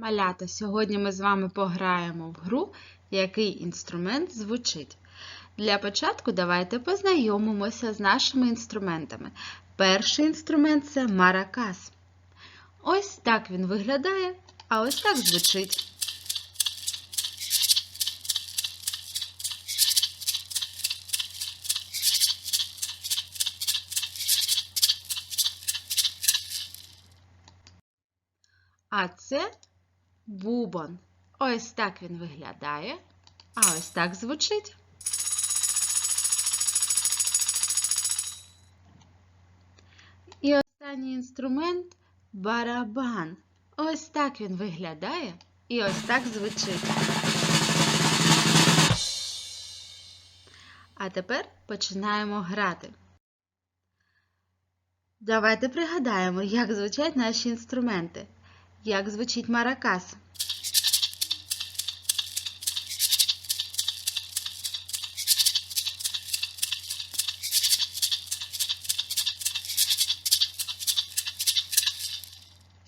Малята, сьогодні ми з вами пограємо в гру, який інструмент звучить. Для початку давайте познайомимося з нашими інструментами. Перший інструмент це маракас. Ось так він виглядає, а ось так звучить. А це бубон. Ось так він виглядає, а ось так звучить. І останній інструмент барабан. Ось так він виглядає і ось так звучить. А тепер починаємо грати. Давайте пригадаємо, як звучать наші інструменти. Як звучить маракас?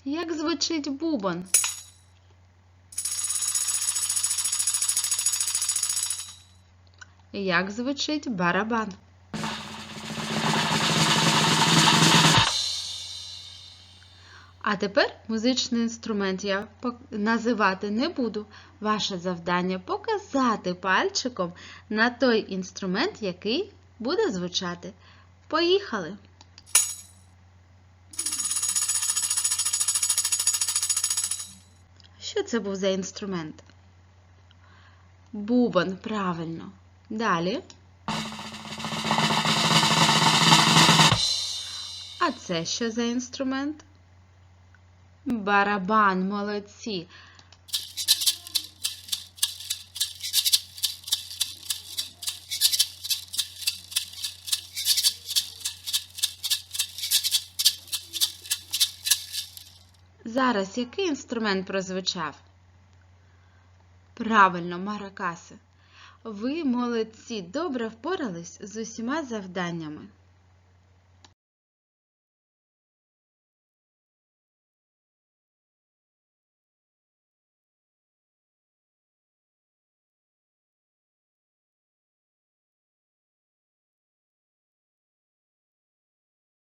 Як звучить бубон? Як звучить барабан? А тепер музичний інструмент я називати не буду. Ваше завдання показати пальчиком на той інструмент, який буде звучати. Поїхали! Що це був за інструмент? Бубон, правильно. Далі. А це що за інструмент? Барабан, молодці. Зараз який інструмент прозвучав? Правильно, маракаси. Ви молодці, добре впорались з усіма завданнями.